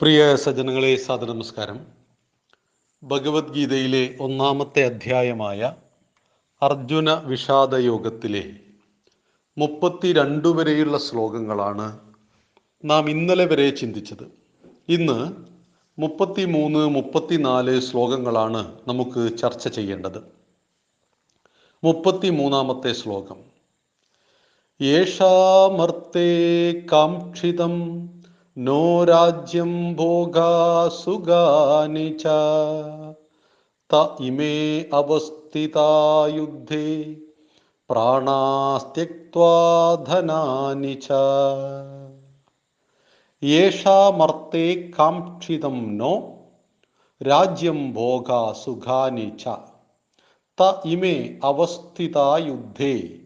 പ്രിയ സജ്ജനങ്ങളെ സാദ നമസ്കാരം ഭഗവത്ഗീതയിലെ ഒന്നാമത്തെ അധ്യായമായ അർജുന വിഷാദ യോഗത്തിലെ മുപ്പത്തിരണ്ട് വരെയുള്ള ശ്ലോകങ്ങളാണ് നാം ഇന്നലെ വരെ ചിന്തിച്ചത്. ഇന്ന് മുപ്പത്തി മൂന്ന് മുപ്പത്തിനാല് ശ്ലോകങ്ങളാണ് നമുക്ക് ചർച്ച ചെയ്യേണ്ടത്. മുപ്പത്തി മൂന്നാമത്തെ ശ്ലോകം. യേഷാമർത്തേ കാക്ഷിതം നോ രാജ്യം ഭോഗാസുഗാനി ച. ത ഇമേ അവസ്ഥിതാ യുദ്ധേ പ്രാണാസ്ത്യക്വാ ധനാനി ച. യേഷാമർത്തേ കാക്ഷിതം നോ രാജ്യം ഭോഗാസുഖാനി ച. ത ഇമേ അവസ്ഥിതാ യുദ്ധേ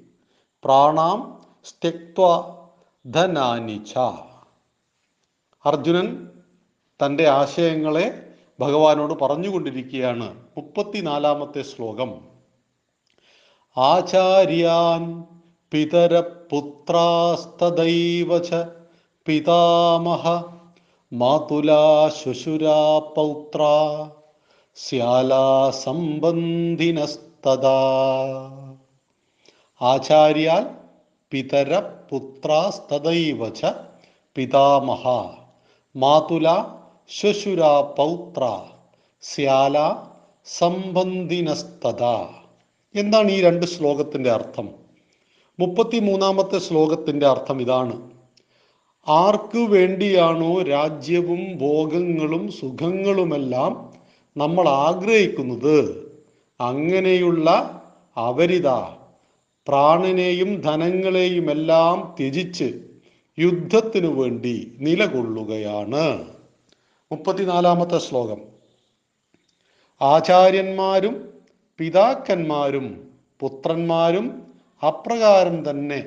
പ്രാണാം സ്ത്യക്വ ധനാനി ച. അർജുനൻ തന്റെ ആശയങ്ങളെ ഭഗവാനോട് പറഞ്ഞുകൊണ്ടിരിക്കുകയാണ്. മുപ്പത്തിനാലാമത്തെ ശ്ലോകം. ആചാര്യാൻ പിതരപുത്രാസ്തദൈവ പിതാമഹ മാതുലാ ശുശുരാ പൗത്ര ശ്യാലാ സംബന്ധിനസ്തദാ. ആചാര്യാൽ പിതര പുത്രാസ്തദൈവ പിതാമഹ മാതുല ശ്വശുര പൗത്ര സ്യാല സംബന്ധിനസ്തത എന്താണ് ഈ രണ്ട് ശ്ലോകത്തിന്റെ അർത്ഥം? മുപ്പത്തി മൂന്നാമത്തെ ശ്ലോകത്തിന്റെ അർത്ഥം ഇതാണ്. ആർക്കു വേണ്ടിയാണോ രാജ്യവും ഭോഗങ്ങളും സുഖങ്ങളുമെല്ലാം നമ്മൾ ആഗ്രഹിക്കുന്നത്? അങ്ങനെയുള്ള അവരിത പ്രാണനെയും ധനങ്ങളെയുമെല്ലാം ത്യജിച്ച് യുദ്ധത്തിനു വേണ്ടി നിലകൊള്ളുകയാണ്. മുപ്പത്തിനാലാമത്തെ ശ്ലോകം. ആചാര്യന്മാരും പിതാക്കന്മാരും പുത്രന്മാരും അപ്രകാരം തന്നെ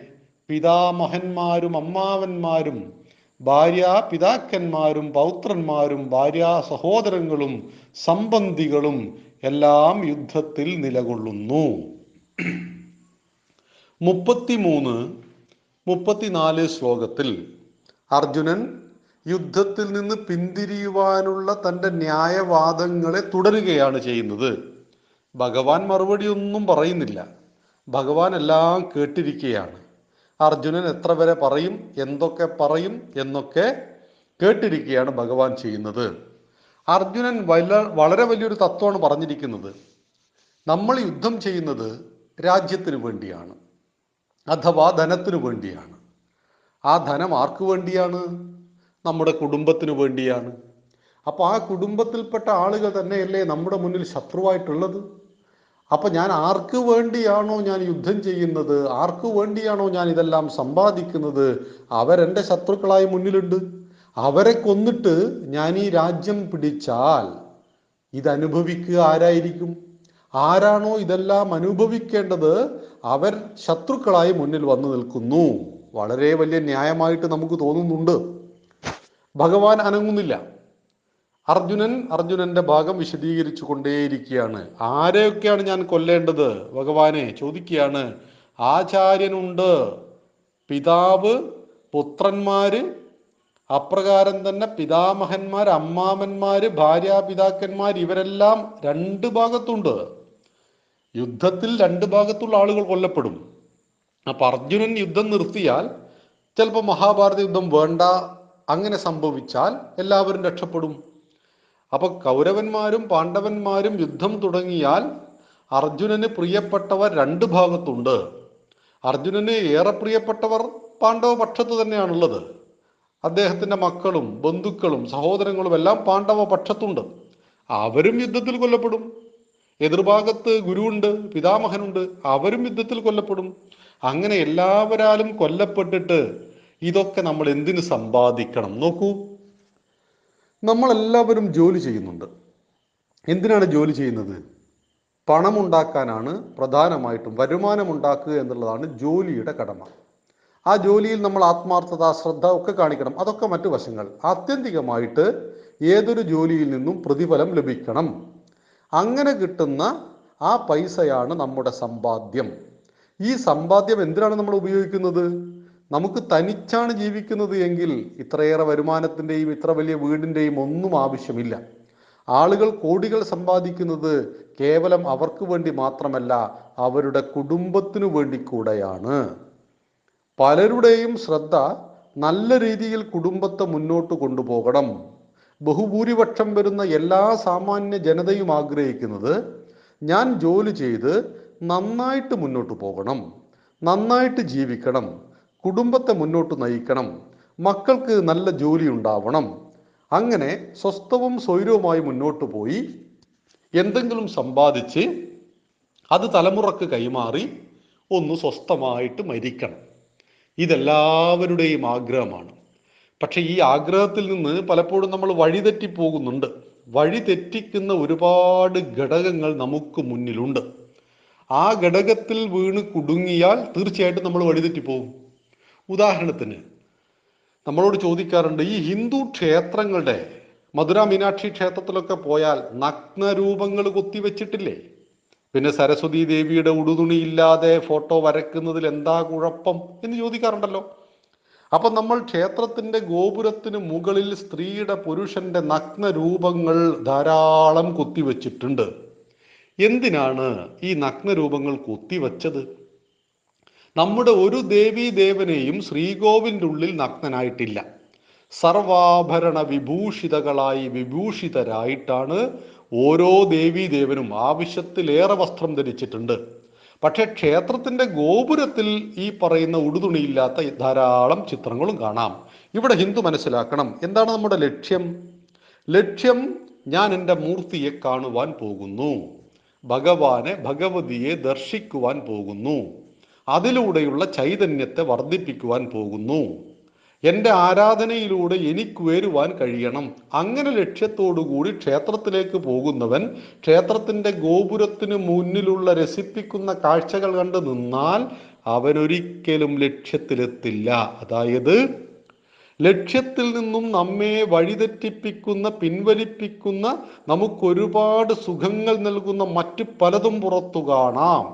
പിതാമഹന്മാരും അമ്മാവന്മാരും ഭാര്യ പിതാക്കന്മാരും പൗത്രന്മാരും ഭാര്യ സഹോദരങ്ങളും സംബന്ധികളും എല്ലാം യുദ്ധത്തിൽ നിലകൊള്ളുന്നു. മുപ്പത്തിമൂന്ന് മുപ്പത്തിനാല് ശ്ലോകത്തിൽ അർജുനൻ യുദ്ധത്തിൽ നിന്ന് പിന്തിരിയുവാനുള്ള തന്റെ ന്യായവാദങ്ങളെ തുടരുകയാണ് ചെയ്യുന്നത്. ഭഗവാൻ മറുപടി ഒന്നും പറയുന്നില്ല. ഭഗവാൻ എല്ലാം കേട്ടിരിക്കുകയാണ്. അർജുനൻ എത്ര വരെ പറയും എന്തൊക്കെ പറയും എന്നൊക്കെ കേട്ടിരിക്കുകയാണ് ഭഗവാൻ ചെയ്യുന്നത്. അർജുനൻ വല വളരെ വലിയൊരു തത്വമാണ് പറഞ്ഞിരിക്കുന്നത്. നമ്മൾ യുദ്ധം ചെയ്യുന്നത് രാജ്യത്തിന് വേണ്ടിയാണ്. അഥവാ ധനത്തിനു വേണ്ടിയാണ്. ആ ധനം ആർക്കു വേണ്ടിയാണ്? നമ്മുടെ കുടുംബത്തിനു വേണ്ടിയാണ്. അപ്പോൾ ആ കുടുംബത്തിൽപ്പെട്ട ആളുകൾ തന്നെയല്ലേ നമ്മുടെ മുന്നിൽ ശത്രുവായിട്ടുള്ളത്? അപ്പൊ ഞാൻ ആർക്ക് വേണ്ടിയാണോ ഞാൻ യുദ്ധം ചെയ്യുന്നത്? ആർക്ക് വേണ്ടിയാണോ ഞാൻ ഇതെല്ലാം സമ്പാദിക്കുന്നത്? അവരെന്റെ ശത്രുക്കളായി മുന്നിലുണ്ട്. അവരെ കൊന്നിട്ട് ഞാൻ ഈ രാജ്യം പിടിച്ചാൽ ഇതനുഭവിക്കുക ആരായിരിക്കും? ആരാണോ ഇതെല്ലാം അനുഭവിക്കേണ്ടത് അവർ ശത്രുക്കളായി മുന്നിൽ വന്നു നിൽക്കുന്നു. വളരെ വലിയ ന്യായമായിട്ട് നമുക്ക് തോന്നുന്നുണ്ട്. ഭഗവാൻ അനങ്ങുന്നില്ല. അർജുനൻ അർജുനന്റെ ഭാഗം വിശദീകരിച്ചു കൊണ്ടേയിരിക്കുകയാണ് ആരെയൊക്കെയാണ് ഞാൻ കൊല്ലേണ്ടത്? ഭഗവാനെ ചോദിക്കുകയാണ്. ആചാര്യനുണ്ട്. പിതാവ് പുത്രന്മാര് അപ്രകാരം തന്നെ പിതാമഹന്മാർ അമ്മാമന്മാര് ഭാര്യാപിതാക്കന്മാർ ഇവരെല്ലാം രണ്ട് ഭാഗത്തുണ്ട്. യുദ്ധത്തിൽ രണ്ട് ഭാഗത്തുള്ള ആളുകൾ കൊല്ലപ്പെടും. അപ്പൊ അർജുനൻ യുദ്ധം നിർത്തിയാൽ ചിലപ്പോൾ മഹാഭാരത യുദ്ധം വേണ്ട അങ്ങനെ സംഭവിച്ചാൽ എല്ലാവരും രക്ഷപ്പെടും. അപ്പൊ കൗരവന്മാരും പാണ്ഡവന്മാരും യുദ്ധം തുടങ്ങിയാൽ അർജുനന് പ്രിയപ്പെട്ടവർ രണ്ട് ഭാഗത്തുണ്ട്. അർജുനന് ഏറെ പ്രിയപ്പെട്ടവർ പാണ്ഡവ പക്ഷത്ത് തന്നെയാണുള്ളത്. അദ്ദേഹത്തിന്റെ മക്കളും ബന്ധുക്കളും സഹോദരങ്ങളും എല്ലാം പാണ്ഡവ പക്ഷത്തുണ്ട്. അവരും യുദ്ധത്തിൽ കൊല്ലപ്പെടും. എതിർഭാഗത്ത് ഗുരുവുണ്ട് പിതാമഹനുണ്ട് അവരും യുദ്ധത്തിൽ കൊല്ലപ്പെടും. അങ്ങനെ എല്ലാവരാലും കൊല്ലപ്പെട്ടിട്ട് ഇതൊക്കെ നമ്മൾ എന്തിനു സമ്പാദിക്കണം? നോക്കൂ. നമ്മളെല്ലാവരും ജോലി ചെയ്യുന്നുണ്ട്. എന്തിനാണ് ജോലി ചെയ്യുന്നത്? പണമുണ്ടാക്കാനാണ് പ്രധാനമായിട്ടും വരുമാനം ഉണ്ടാക്കുക എന്നുള്ളതാണ് ജോലിയുടെ കടമ. ആ ജോലിയിൽ നമ്മൾ ആത്മാർത്ഥത ശ്രദ്ധ ഒക്കെ കാണിക്കണം. അതൊക്കെ മറ്റു വശങ്ങൾ. ആത്യന്തികമായിട്ട് ഏതൊരു ജോലിയിൽ നിന്നും പ്രതിഫലം ലഭിക്കണം. അങ്ങനെ കിട്ടുന്ന ആ പൈസയാണ് നമ്മുടെ സമ്പാദ്യം. ഈ സമ്പാദ്യം എന്തിനാണ് നമ്മൾ ഉപയോഗിക്കുന്നത്? നമുക്ക് തനിച്ചാണ് ജീവിക്കുന്നത് എങ്കിൽ ഇത്രയേറെ വരുമാനത്തിന്റെയും ഇത്ര വലിയ വീടിന്റെയും ഒന്നും ആവശ്യമില്ല. ആളുകൾ കോടികൾ സമ്പാദിക്കുന്നത് കേവലം അവർക്ക് വേണ്ടി മാത്രമല്ല അവരുടെ കുടുംബത്തിനു വേണ്ടി കൂടെയാണ്. പലരുടെയും ശ്രദ്ധ നല്ല രീതിയിൽ കുടുംബത്തെ മുന്നോട്ട് കൊണ്ടുപോകണം. ബഹുഭൂരിപക്ഷം വരുന്ന എല്ലാ സാമാന്യ ജനതയും ആഗ്രഹിക്കുന്നത് ഞാൻ ജോലി ചെയ്ത് നന്നായിട്ട് മുന്നോട്ട് പോകണം നന്നായിട്ട് ജീവിക്കണം കുടുംബത്തെ മുന്നോട്ട് നയിക്കണം മക്കൾക്ക് നല്ല ജോലി ഉണ്ടാവണം. അങ്ങനെ സ്വസ്ഥവും സ്വൈരവുമായി മുന്നോട്ട് പോയി എന്തെങ്കിലും സമ്പാദിച്ച് അത് തലമുറയ്ക്ക് കൈമാറി ഒന്ന് സ്വസ്ഥമായിട്ട് മരിക്കണം. ഇതെല്ലാവരുടെയും ആഗ്രഹമാണ്. പക്ഷെ ഈ ആഗ്രഹത്തിൽ നിന്ന് പലപ്പോഴും നമ്മൾ വഴിതെറ്റി പോകുന്നുണ്ട്. വഴി തെറ്റിക്കുന്ന ഒരുപാട് ഘടകങ്ങൾ നമുക്ക് മുന്നിലുണ്ട്. ആ ഘടകത്തിൽ വീണ് കുടുങ്ങിയാൽ തീർച്ചയായിട്ടും നമ്മൾ വഴിതെറ്റി പോകും. ഉദാഹരണത്തിന് നമ്മളോട് ചോദിക്കാറുണ്ട് ഈ ഹിന്ദു ക്ഷേത്രങ്ങളുടെ മധുര മീനാക്ഷി ക്ഷേത്രത്തിലൊക്കെ പോയാൽ നഗ്നരൂപങ്ങൾ കൊത്തിവെച്ചിട്ടില്ലേ? പിന്നെ സരസ്വതി ദേവിയുടെ ഉടുതുണിയില്ലാതെ ഫോട്ടോ വരക്കുന്നതിൽ എന്താ കുഴപ്പം? എന്ന് ചോദിക്കാറുണ്ടല്ലോ. അപ്പൊ നമ്മൾ ക്ഷേത്രത്തിന്റെ ഗോപുരത്തിന് മുകളിൽ സ്ത്രീയുടെ പുരുഷന്റെ നഗ്ന രൂപങ്ങൾ ധാരാളം കൊത്തിവെച്ചിട്ടുണ്ട്. എന്തിനാണ് ഈ നഗ്ന രൂപങ്ങൾ കൊത്തിവെച്ചത്? നമ്മുടെ ഒരു ദേവീ ദേവനെയും ശ്രീകോവിലിന്റെ ഉള്ളിൽ നഗ്നനായിട്ടില്ല. സർവാഭരണ വിഭൂഷിതകളായി വിഭൂഷിതരായിട്ടാണ് ഓരോ ദേവീ ദേവനും ആവശ്യത്തിലേറെ വസ്ത്രം ധരിച്ചിട്ടുണ്ട്. പക്ഷെ ക്ഷേത്രത്തിന്റെ ഗോപുരത്തിൽ ഈ പറയുന്ന ഉടുതുണിയില്ലാത്ത ധാരാളം ചിത്രങ്ങളും കാണാം. ഇവിടെ ഹിന്ദു മനസ്സിലാക്കണം. എന്താണ് നമ്മുടെ ലക്ഷ്യം? ലക്ഷ്യം ഞാൻ എന്റെ മൂർത്തിയെ കാണുവാൻ പോകുന്നു. ഭഗവാനെ ഭഗവതിയെ ദർശിക്കുവാൻ പോകുന്നു. അതിലൂടെയുള്ള ചൈതന്യത്തെ വർദ്ധിപ്പിക്കുവാൻ പോകുന്നു. എന്റെ ആരാധനയിലൂടെ എനിക്ക് ഉയരുവാൻ കഴിയണം. അങ്ങനെ ലക്ഷ്യത്തോടുകൂടി ക്ഷേത്രത്തിലേക്ക് പോകുന്നവൻ ക്ഷേത്രത്തിന്റെ ഗോപുരത്തിന് മുന്നിലുള്ള രസിപ്പിക്കുന്ന കാഴ്ചകൾ കണ്ട് നിന്നാൽ അവനൊരിക്കലും ലക്ഷ്യത്തിലെത്തില്ല. അതായത് ലക്ഷ്യത്തിൽ നിന്നും നമ്മെ വഴിതെറ്റിപ്പിക്കുന്ന പിൻവലിപ്പിക്കുന്ന നമുക്കൊരുപാട് സുഖങ്ങൾ നൽകുന്ന മറ്റു പലതും പുറത്തു കാണാം.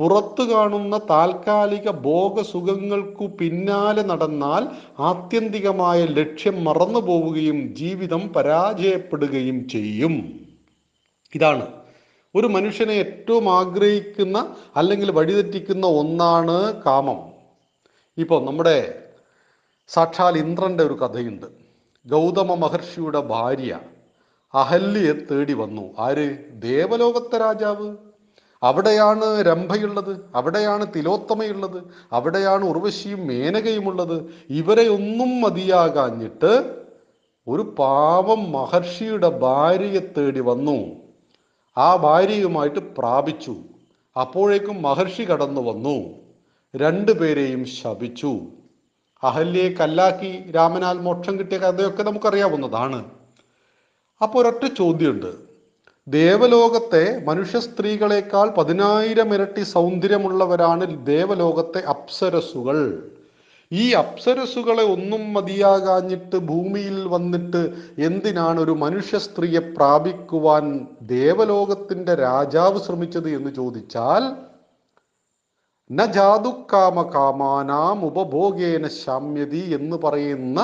പുറത്തു കാണുന്ന താൽക്കാലിക ഭോഗസുഖങ്ങൾക്കു പിന്നാലെ നടന്നാൽ ആത്യന്തികമായ ലക്ഷ്യം മറന്നു പോവുകയും ജീവിതം പരാജയപ്പെടുകയും ചെയ്യും. ഇതാണ്. ഒരു മനുഷ്യനെ ഏറ്റവും ആഗ്രഹിക്കുന്ന അല്ലെങ്കിൽ വഴിതെറ്റിക്കുന്ന ഒന്നാണ് കാമം. ഇപ്പോൾ നമ്മുടെ സാക്ഷാൽ ഇന്ദ്രന്റെ ഒരു കഥയുണ്ട്. ഗൗതമ മഹർഷിയുടെ ഭാര്യ അഹല്യെ തേടി വന്നു. ആര്? ദേവലോകത്തെ രാജാവ്. അവിടെയാണ് രംഭയുള്ളത് അവിടെയാണ് തിലോത്തമയുള്ളത് അവിടെയാണ് ഉർവശിയും മേനകയുമുള്ളത്. ഇവരെ ഒന്നും മതിയാകാഞ്ഞിട്ട് ഒരു പാവം മഹർഷിയുടെ ഭാര്യയെ തേടി വന്നു. ആ ഭാര്യയുമായിട്ട് പ്രാപിച്ചു. അപ്പോഴേക്കും മഹർഷി കടന്നു വന്നു. രണ്ടുപേരെയും ശപിച്ചു. അഹല്യയെ കല്ലാക്കി രാമനാൽ മോക്ഷം കിട്ടിയ കഥയൊക്കെ നമുക്കറിയാവുന്നതാണ്. അപ്പോൾ ഒരൊറ്റ ചോദ്യമുണ്ട്. ദേവലോകത്തെ മനുഷ്യ സ്ത്രീകളെക്കാൾ പതിനായിരം ഇരട്ടി സൗന്ദര്യമുള്ളവരാണ് ദേവലോകത്തെ അപ്സരസുകൾ ഈ അപ്സരസുകളെ ഒന്നും മതിയാകാഞ്ഞിട്ട് ഭൂമിയിൽ വന്നിട്ട് എന്തിനാണ് ഒരു മനുഷ്യ സ്ത്രീയെ പ്രാപിക്കുവാൻ ദേവലോകത്തിന്റെ രാജാവ് ശ്രമിച്ചത് എന്ന് ചോദിച്ചാൽ ന ജാതുക്കാമ കാമാനാം ഉപഭോഗേന ശാമ്യതി എന്ന് പറയുന്ന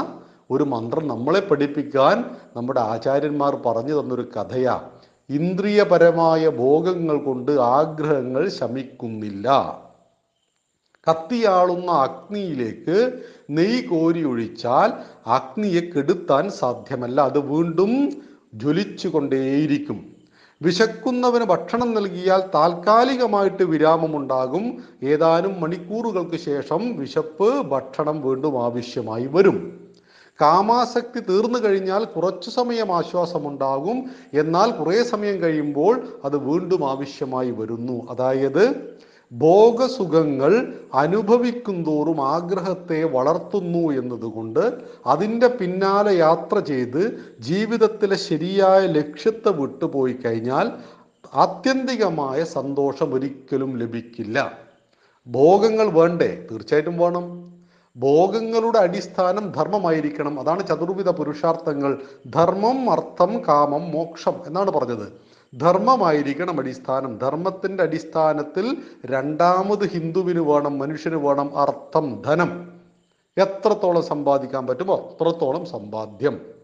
ഒരു മന്ത്രം നമ്മളെ പഠിപ്പിക്കാൻ നമ്മുടെ ആചാര്യന്മാർ പറഞ്ഞു തന്നൊരു കഥയാ. ഇന്ദ്രിയപരമായ ഭോഗങ്ങൾ കൊണ്ട് ആഗ്രഹങ്ങൾ ശമിക്കുന്നില്ല. കത്തിയാളുന്ന അഗ്നിയിലേക്ക് നെയ് കോരി ഒഴിച്ചാൽ അഗ്നിയെ കെടുത്താൻ സാധ്യമല്ല. അത് വീണ്ടും ജ്വലിച്ചു കൊണ്ടേയിരിക്കും വിശക്കുന്നവന് ഭക്ഷണം നൽകിയാൽ താൽക്കാലികമായിട്ട് വിരാമമുണ്ടാകും. ഏതാനും മണിക്കൂറുകൾക്ക് ശേഷം വിശപ്പ് ഭക്ഷണം വീണ്ടും ആവശ്യമായി വരും. കാമാസക്തി തീർന്നു കഴിഞ്ഞാൽ കുറച്ചു സമയം ആശ്വാസമുണ്ടാകും. എന്നാൽ കുറേ സമയം കഴിയുമ്പോൾ അത് വീണ്ടും ആവശ്യമായി വരുന്നു. അതായത് ഭോഗസുഖങ്ങൾ അനുഭവിക്കും തോറും ആഗ്രഹത്തെ വളർത്തുന്നു എന്നതുകൊണ്ട് അതിന്റെ പിന്നാലെ യാത്ര ചെയ്ത് ജീവിതത്തിലെ ശരിയായ ലക്ഷ്യത്തെ വിട്ടുപോയി കഴിഞ്ഞാൽ ആത്യന്തികമായ സന്തോഷം ഒരിക്കലും ലഭിക്കില്ല. ഭോഗങ്ങൾ വേണ്ടേ? തീർച്ചയായിട്ടും വേണം. ഭോഗങ്ങളുടെ അടിസ്ഥാനം ധർമ്മമായിരിക്കണം. അതാണ് ചതുർവിധ പുരുഷാർത്ഥങ്ങൾ. ധർമ്മം അർത്ഥം കാമം മോക്ഷം എന്നാണ് പറഞ്ഞത്. ധർമ്മമായിരിക്കണം അടിസ്ഥാനം. ധർമ്മത്തിന്റെ അടിസ്ഥാനത്തിൽ രണ്ടാമത് ഹിന്ദുവിന് വേണം മനുഷ്യന് വേണം അർത്ഥം ധനം. എത്രത്തോളം സമ്പാദിക്കാൻ പറ്റുമോ അത്രത്തോളം സമ്പാദ്യം.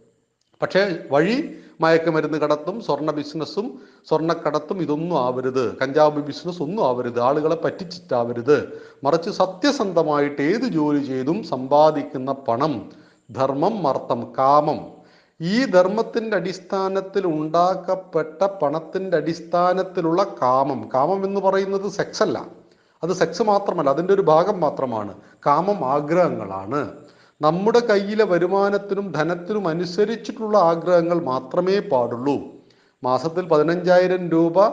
പക്ഷേ വഴി മയക്കുമരുന്ന് കടത്തും സ്വർണ ബിസിനസ്സും സ്വർണക്കടത്തും ഇതൊന്നും ആവരുത്. കഞ്ചാവ് ബിസിനസ് ഒന്നും ആവരുത്. ആളുകളെ പറ്റിച്ചിട്ടാവരുത്. മറിച്ച് സത്യസന്ധമായിട്ട് ഏത് ജോലി ചെയ്തും സമ്പാദിക്കുന്ന പണം ധർമ്മം മർത്തം കാമം. ഈ ധർമ്മത്തിന്റെ അടിസ്ഥാനത്തിൽ ഉണ്ടാക്കപ്പെട്ട പണത്തിന്റെ അടിസ്ഥാനത്തിലുള്ള കാമം. കാമം എന്ന് പറയുന്നത് സെക്സ് അല്ല അത് സെക്സ് മാത്രമല്ല അതിന്റെ ഒരു ഭാഗം മാത്രമാണ്. കാമം ആഗ്രഹങ്ങളാണ്. നമ്മുടെ കയ്യിലെ വരുമാനത്തിനും ധനത്തിനും അനുസരിച്ചിട്ടുള്ള ആഗ്രഹങ്ങൾ മാത്രമേ പാടുള്ളൂ. മാസത്തിൽ പതിനഞ്ചായിരം രൂപ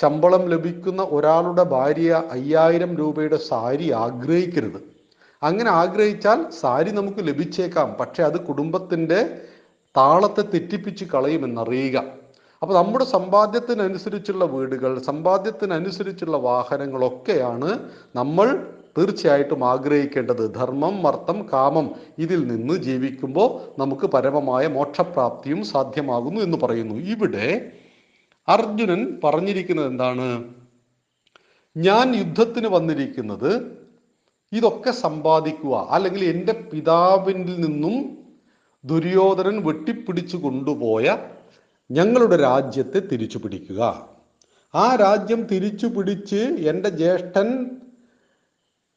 ശമ്പളം ലഭിക്കുന്ന ഒരാളുടെ ഭാര്യ അയ്യായിരം രൂപയുടെ സാരി ആഗ്രഹിക്കരുത്. അങ്ങനെ ആഗ്രഹിച്ചാൽ സാരി നമുക്ക് ലഭിച്ചേക്കാം. പക്ഷെ അത് കുടുംബത്തിന്റെ താളത്തെ തെറ്റിപ്പിച്ച് കളയുമെന്നറിയുക. അപ്പോൾ നമ്മുടെ സമ്പാദ്യത്തിനനുസരിച്ചുള്ള വീടുകൾ സമ്പാദ്യത്തിനനുസരിച്ചുള്ള വാഹനങ്ങളൊക്കെയാണ് നമ്മൾ തീർച്ചയായിട്ടും ആഗ്രഹിക്കേണ്ടത് ധർമ്മം മർത്തം കാമം ഇതിൽ നിന്ന് ജീവിക്കുമ്പോൾ നമുക്ക് പരമമായ മോക്ഷപ്രാപ്തിയും സാധ്യമാകുന്നു എന്ന് പറയുന്നു. ഇവിടെ അർജുനൻ പറഞ്ഞിരിക്കുന്നത് എന്താണ്? ഞാൻ യുദ്ധത്തിന് വന്നിരിക്കുന്നത് ഇതൊക്കെ സമ്പാദിക്കുക അല്ലെങ്കിൽ എന്റെ പിതാവിൽ നിന്നും ദുര്യോധനൻ വെട്ടിപ്പിടിച്ചു കൊണ്ടുപോയ ഞങ്ങളുടെ രാജ്യത്തെ തിരിച്ചു പിടിക്കുക ആ രാജ്യം തിരിച്ചു പിടിച്ച് എന്റെ ജ്യേഷ്ഠൻ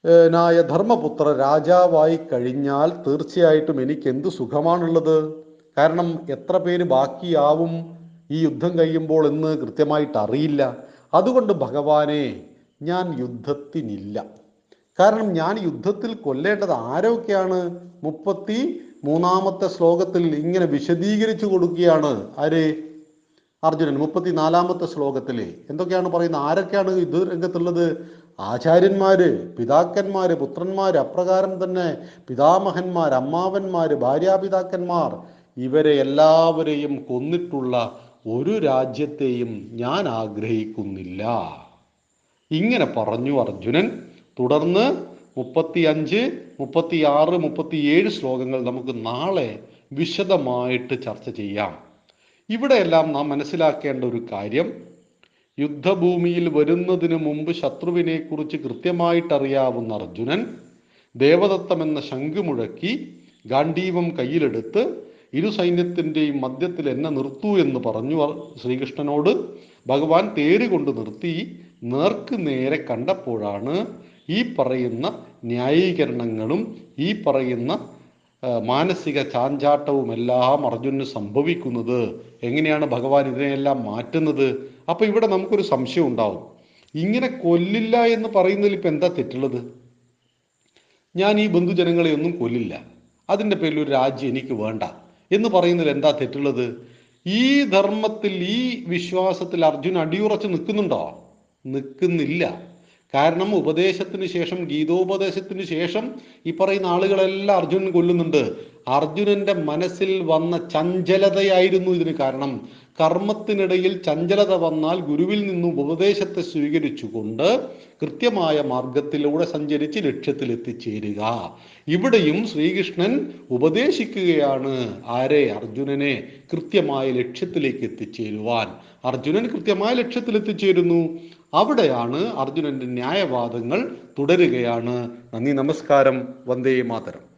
നായ ധർമ്മപുത്ര രാജാവായി കഴിഞ്ഞാൽ തീർച്ചയായിട്ടും എനിക്ക് എന്ത് സുഖമാണുള്ളത്? കാരണം എത്ര പേര് ബാക്കിയാവും ഈ യുദ്ധം കഴിയുമ്പോൾ എന്ന് കൃത്യമായിട്ട് അറിയില്ല. അതുകൊണ്ട് ഭഗവാനെ ഞാൻ യുദ്ധത്തിനില്ല. കാരണം ഞാൻ യുദ്ധത്തിൽ കൊല്ലേണ്ടത് ആരൊക്കെയാണ്? മുപ്പത്തി മൂന്നാമത്തെ ശ്ലോകത്തിൽ ഇങ്ങനെ വിശദീകരിച്ചു കൊടുക്കുകയാണ്. ആര്? അർജുനൻ. മുപ്പത്തിനാലാമത്തെ ശ്ലോകത്തിലെ. എന്തൊക്കെയാണ് പറയുന്നത്? ആരൊക്കെയാണ് യുദ്ധ രംഗത്തുള്ളത്? ആചാര്യന്മാര് പിതാക്കന്മാര് പുത്രന്മാര് അപ്രകാരം തന്നെ പിതാമഹന്മാർ അമ്മാവന്മാര് ഭാര്യാപിതാക്കന്മാർ ഇവരെ എല്ലാവരെയും കൊന്നിട്ടുള്ള ഒരു രാജ്യത്തെയും ഞാൻ ആഗ്രഹിക്കുന്നില്ല. ഇങ്ങനെ പറഞ്ഞു അർജുനൻ. തുടർന്ന് മുപ്പത്തി അഞ്ച് മുപ്പത്തി ആറ് മുപ്പത്തി ഏഴ് ശ്ലോകങ്ങൾ നമുക്ക് നാളെ വിശദമായിട്ട് ചർച്ച ചെയ്യാം. ഇവിടെയെല്ലാം നാം മനസ്സിലാക്കേണ്ട ഒരു കാര്യം യുദ്ധഭൂമിയിൽ വരുന്നതിന് മുമ്പ് ശത്രുവിനെ കുറിച്ച് കൃത്യമായിട്ട് അറിയാവുന്ന അർജുനൻ ദേവദത്തം എന്ന ശംഖ് മുഴക്കി ഗാന്ധീവം കയ്യിലെടുത്ത് ഇരു സൈന്യത്തിന്റെയും മധ്യത്തിൽ എന്നെ നിർത്തൂ എന്ന് പറഞ്ഞു ശ്രീകൃഷ്ണനോട് ഭഗവാൻ തേര് കൊണ്ട് നിർത്തി നേർക്ക് നേരെ കണ്ടപ്പോഴാണ് ഈ പറയുന്ന ന്യായീകരണങ്ങളും ഈ പറയുന്ന മാനസിക ചാഞ്ചാട്ടവും എല്ലാം അർജുനന് സംഭവിക്കുന്നത്. എങ്ങനെയാണ് ഭഗവാൻ ഇതിനെയെല്ലാം മാറ്റുന്നത്? അപ്പൊ ഇവിടെ നമുക്കൊരു സംശയം ഉണ്ടാവും. ഇങ്ങനെ കൊല്ലില്ല എന്ന് പറയുന്നതിൽ ഇപ്പൊ എന്താ തെറ്റുള്ളത്? ഞാൻ ഈ ബന്ധുജനങ്ങളെ ഒന്നും കൊല്ലില്ല. അതിന്റെ പേരിൽ ഒരു രാജ്യം എനിക്ക് വേണ്ട. എന്ന് പറയുന്നതിൽ എന്താ തെറ്റുള്ളത്? ഈ ധർമ്മത്തിൽ ഈ വിശ്വാസത്തിൽ അർജുൻ അടിയുറച്ച് നിൽക്കുന്നുണ്ടോ? നിൽക്കുന്നില്ല. കാരണം ഉപദേശത്തിന് ശേഷം ഗീതോപദേശത്തിന് ശേഷം ഈ പറയുന്ന ആളുകളെല്ലാം അർജുനൻ കൊല്ലുന്നുണ്ട്. അർജുനന്റെ മനസ്സിൽ വന്ന ചഞ്ചലതയായിരുന്നു ഇതിന് കാരണം. കർമ്മത്തിനിടയിൽ ചഞ്ചലത വന്നാൽ ഗുരുവിൽ നിന്നും ഉപദേശത്തെ സ്വീകരിച്ചുകൊണ്ട് കൃത്യമായ മാർഗത്തിലൂടെ സഞ്ചരിച്ച് ലക്ഷ്യത്തിൽ എത്തിച്ചേരുക ഇവിടെയും ശ്രീകൃഷ്ണൻ ഉപദേശിക്കുകയാണ് ആരെ അർജുനനെ കൃത്യമായ ലക്ഷ്യത്തിലേക്ക് എത്തിച്ചേരുവാൻ? അർജുനൻ കൃത്യമായ ലക്ഷ്യത്തിൽ എത്തിച്ചേരുന്നു അവിടെയാണ് അർജുനന്റെ ന്യായവാദങ്ങൾ തുടരുകയാണ്. നന്ദി നമസ്കാരം. വന്ദേ മാതരം.